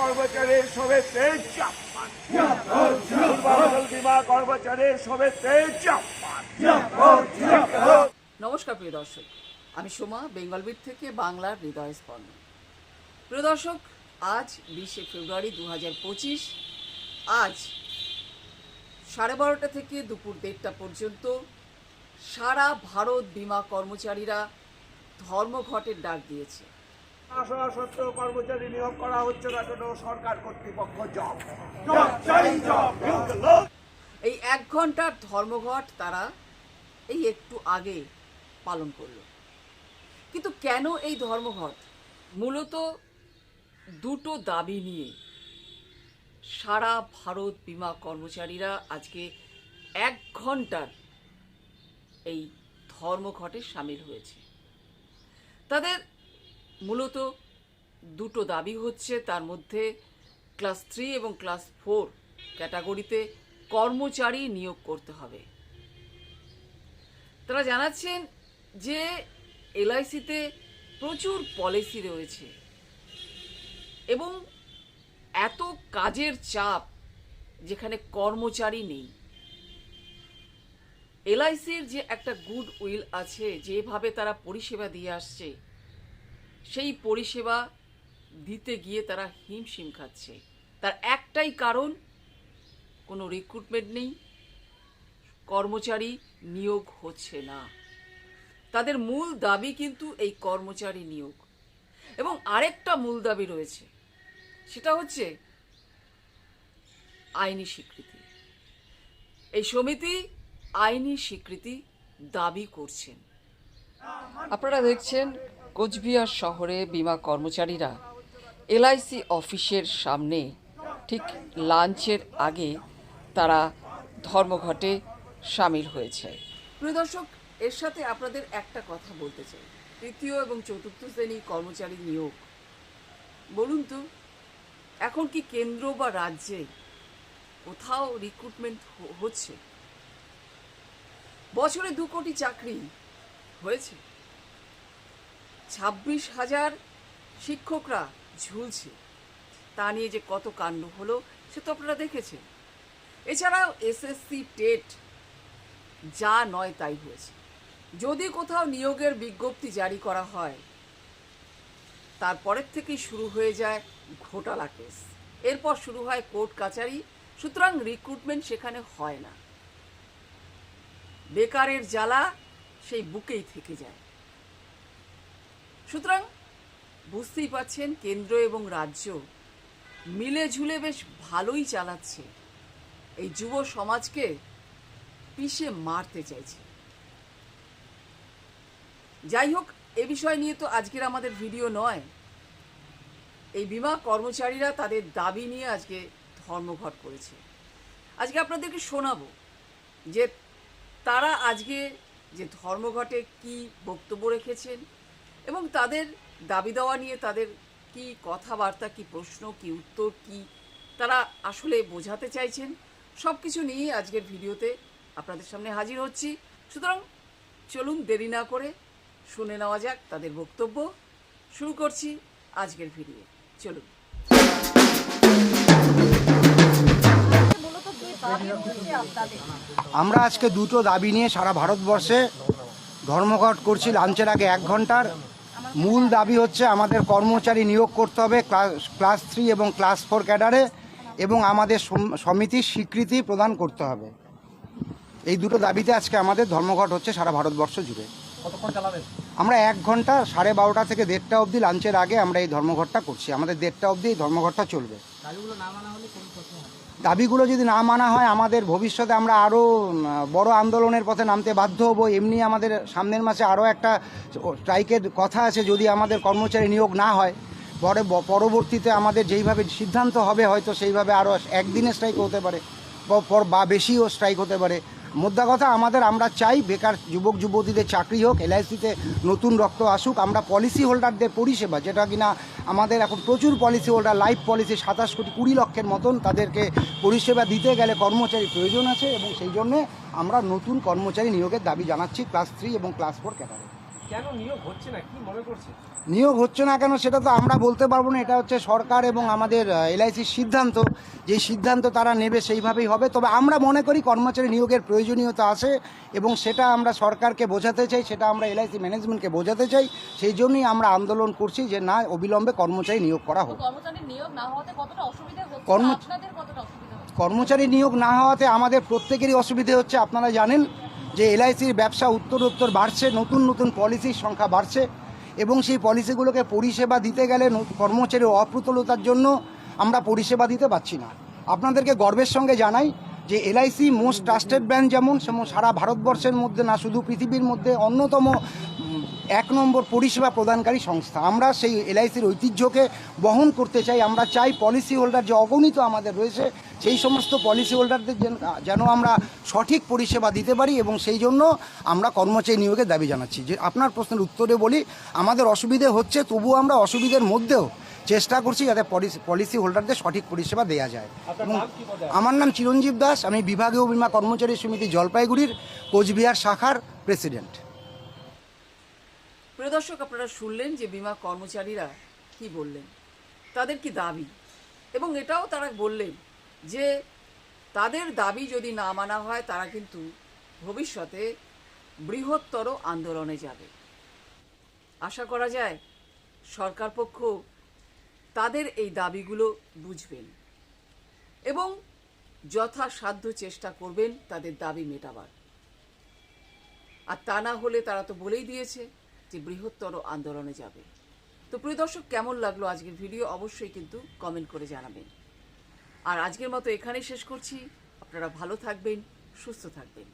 কর্মচারীর সবেতে নমস্কার, প্রিয় দর্শক। আমি সোমা বেঙ্গলবিট থেকে বাংলার হৃদয় স্পন্দন। প্রিয় দর্শক, আজ বিশে ফেব্রুয়ারি দু আজ সাড়ে বারোটা থেকে দুপুর দেড়টা পর্যন্ত সারা ভারত বিমা কর্মচারীরা ধর্মঘটের ডাক দিয়েছে। আসা সত্ত্বেও কর্মচারী নিয়োগ করা হচ্ছে না কেন সরকার কর্তৃপক্ষ জব। জব চাই জব। এই এক ঘণ্টার ধর্মঘট তারা এই একটু আগে পালন করল। কিন্তু কেন এই ধর্মঘট? মূলত দুটো দাবি নিয়ে সারা ভারত বিমা কর্মচারীরা আজকে এক ঘণ্টার এই ধর্মঘটে সামিল হয়েছে। তাদের মূলত দুটো দাবি হচ্ছে, তার মধ্যে ক্লাস থ্রি এবং ক্লাস ফোর ক্যাটাগরিতে কর্মচারী নিয়োগ করতে হবে। তারা জানাচ্ছেন যে এলআইসিতে প্রচুর পলিসি রয়েছে এবং এত কাজের চাপ যেখানে কর্মচারী নেই। এলআইসির যে একটা গুড উইল আছে, যেভাবে তারা পরিষেবা দিয়ে আসছে সেই পরিষেবা দিতে গিয়ে তারা হিমশিম খাচ্ছে। তার একটাই কারণ, কোনো রিক্রুটমেন্ট নেই, কর্মচারী নিয়োগ হচ্ছে না। তাদের মূল দাবি কিন্তু এই কর্মচারী নিয়োগ। এবং আরেকটা মূল দাবি রয়েছে, সেটা হচ্ছে আইনি স্বীকৃতি। এই সমিতি আইনি স্বীকৃতি দাবি করছেন। আপনারা দেখছেন কোচবিহার শহরে বিমা কর্মচারীরা এলআইসি অফিসের সামনে ঠিক লাঞ্চের আগে তারা ধর্মঘটে সামিল হয়েছে। প্রিয় দর্শক, এর সাথে আপনাদের একটা কথা বলতে চাই। তৃতীয় এবং চতুর্থ শ্রেণি কর্মচারী নিয়োগ। বলুন তো, এখন কি কেন্দ্র বা রাজ্যে কোথাও রিক্রুটমেন্ট হচ্ছে? বছরে দু কোটি চাকরি হয়েছে। ছাব্বিশ হাজার শিক্ষকরা ঝুলছে। তা নিয়ে যে কত কাণ্ড হলো, সে তো আপনারা দেখেছেন। এছাড়াও এসএসসি টেট যা নয় তাই হয়েছে। যদি কোথাও নিয়োগের বিজ্ঞপ্তি জারি করা হয় তারপরের থেকেই শুরু হয়ে যায় ঘোটালা কেস। এরপর শুরু হয় কোর্ট কাচারি, সুতরাং রিক্রুটমেন্ট সেখানে হয় না। বেকারের জ্বালা সেই বুকেই থেকে যায়। সুতরাং বুঝতেই পাচ্ছেন কেন্দ্র এবং রাজ্য মিলে ঝুলে বেশ ভালোই চালাচ্ছে। এই যুব সমাজকে পিষে মারতে চাইছে। যাই হোক, এ বিষয় নিয়ে তো আজকের আমাদের ভিডিও নয়। এই বিমা কর্মচারীরা তাদের দাবি নিয়ে আজকে ধর্মঘট করেছে। আজকে আপনাদেরকে শোনাবো যে তারা আজকে যে ধর্মঘটে কি বক্তব্য রেখেছেন এবং তাদের দাবি দেওয়া নিয়ে তাদের কি কথাবার্তা, কি প্রশ্ন, কি উত্তর, কি তারা আসলে বোঝাতে চাইছেন সব কিছু নিয়ে আজকের ভিডিওতে আপনাদের সামনে হাজির হচ্ছি। সুতরাং চলুন দেরি না করে শুনে নেওয়া যাক তাদের বক্তব্য। শুরু করছি আজকের ভিডিও। চলুন। আমরা আজকে দুটো দাবি নিয়ে সারা ভারতবর্ষে ধর্মঘট করছি, লাঞ্চের আগে এক ঘণ্টার। মূল দাবি হচ্ছে আমাদের কর্মচারী নিয়োগ করতে হবে ক্লাস ক্লাস থ্রি এবং ক্লাস ফোর ক্যাডারে এবং আমাদের সমিতির স্বীকৃতি প্রদান করতে হবে। এই দুটো দাবিতে আজকে আমাদের ধর্মঘট হচ্ছে সারা ভারতবর্ষ জুড়ে। আমরা এক ঘণ্টা সাড়ে বারোটা থেকে দেড়টা অবধি লাঞ্চের আগে আমরা এই ধর্মঘটটা করছি। আমাদের দেড়টা অবধি এই ধর্মঘটটা চলবে। দাবিগুলো যদি না মানা হয়, আমাদের ভবিষ্যতে আমরা আরও বড় আন্দোলনের পথে নামতে বাধ্য হব। এমনি আমাদের সামনের মাসে আরও একটা স্ট্রাইকের কথা আছে, যদি আমাদের কর্মচারী নিয়োগ না হয়। পরে পরবর্তীতে আমাদের যেইভাবে সিদ্ধান্ত হবে, হয়তো সেইভাবে আরও একদিনে স্ট্রাইক হতে পারে বা বেশিও স্ট্রাইক হতে পারে। মোদ্দা কথা, আমাদের, আমরা চাই বেকার যুবক, যুবতীদের চাকরি হোক, এলআইসিতে নতুন রক্ত আসুক, আমরা পলিসি হোল্ডারদের পরিষেবা, যেটা কিনা আমাদের এখন প্রচুর পলিসি হোল্ডার লাইফ পলিসি সাতাশ কোটি কুড়ি লক্ষের মতন তাদেরকে পরিষেবা দিতে গেলে কর্মচারী প্রয়োজন আছে এবং সেই জন্যে আমরা নতুন কর্মচারী নিয়োগের দাবি জানাচ্ছি ক্লাস থ্রি এবং ক্লাস ফোর ক্যাটারে কেন নিয়োগ হচ্ছে না? কি মনে করছে? নিয়োগ হচ্ছে না কেন সেটা তো আমরা বলতে পারব না। এটা হচ্ছে সরকার এবং আমাদের এলআইসির সিদ্ধান্ত। যে সিদ্ধান্ত তারা নেবে সেইভাবেই হবে। তবে আমরা মনে করি কর্মচারী নিয়োগের প্রয়োজনীয়তা আছে এবং সেটা আমরা সরকারকে বোঝাতে চাই সেটা আমরা এলআইসি ম্যানেজমেন্টকে বোঝাতে চাই। সেই জন্যই আমরা আন্দোলন করছি যে না অবিলম্বে কর্মচারী নিয়োগ করা হোক। কর্মচারীর নিয়োগ না হওয়াতে কতটা অসুবিধা হচ্ছে? কর্ম- আপনাদের কতটা অসুবিধা হচ্ছে? কর্মচারী নিয়োগ না হওয়াতে আমাদের প্রত্যেকেরই অসুবিধে হচ্ছে আপনারা জানেন। যে এলআইসির ব্যবসা উত্তর উত্তর বাড়ছে, নতুন নতুন পলিসির সংখ্যা বাড়ছে এবং সেই পলিসিগুলোকে পরিষেবা দিতে গেলে কর্মচারী অপ্রতুলতার জন্য আমরা পরিষেবা দিতে পারছি না। আপনাদেরকে গর্বের সঙ্গে জানাই যে এলআইসি মোস্ট ট্রাস্টেড ব্র্যান্ড যেমন, সেমন সারা ভারতবর্ষের মধ্যে না, শুধু পৃথিবীর মধ্যে অন্যতম এক নম্বর পরিষেবা প্রদানকারী সংস্থা। আমরা সেই এলআইসির ঐতিহ্যকে বহন করতে চাই। আমরা চাই পলিসি হোল্ডার যে অগণিত আমাদের রয়েছে সেই সমস্ত পলিসি হোল্ডারদের যেন- যেন আমরা সঠিক পরিষেবা দিতে পারি এবং সেই জন্য আমরা কর্মচারী নিয়োগের দাবি জানাচ্ছি। যে আপনার প্রশ্নের উত্তরে বলি আমাদের অসুবিধে হচ্ছে তবুও আমরা অসুবিধের মধ্যেও চেষ্টা করছি যাতে পলিসি পলিসি হোল্ডারদের সঠিক পরিষেবা দেওয়া যায়। এবং আমার নাম চিরঞ্জীব দাস আমি বিভাগীয় বীমা কর্মচারী সমিতি জলপাইগুড়ির কোচবিহার শাখার প্রেসিডেন্ট প্রিয় দর্শক, আপনারা শুনলেন যে বিমা কর্মচারীরা কি বললেন? তাদের কি দাবি? এবং এটাও তারা বললেন যে তাদের দাবি যদি না মানা হয়, তারা কিন্তু ভবিষ্যতে বৃহত্তর আন্দোলনে যাবে। আশা করা যায় সরকার পক্ষ তাদের এই দাবিগুলো বুঝবেন এবং যথাসাধ্য চেষ্টা করবেন তাদের দাবি মেটাবার। আর তা না হলে তারা তো বলেই দিয়েছে। যে বৃহত্তর আন্দোলনে যাবে। তো প্রিয় দর্শক, কেমন লাগল আজকের ভিডিও? অবশ্যই কিন্তু কমেন্ট করে জানাবেন। আর আজকের মতো এখানেই শেষ করছি। আপনারা ভালো থাকবেন, সুস্থ থাকবেন।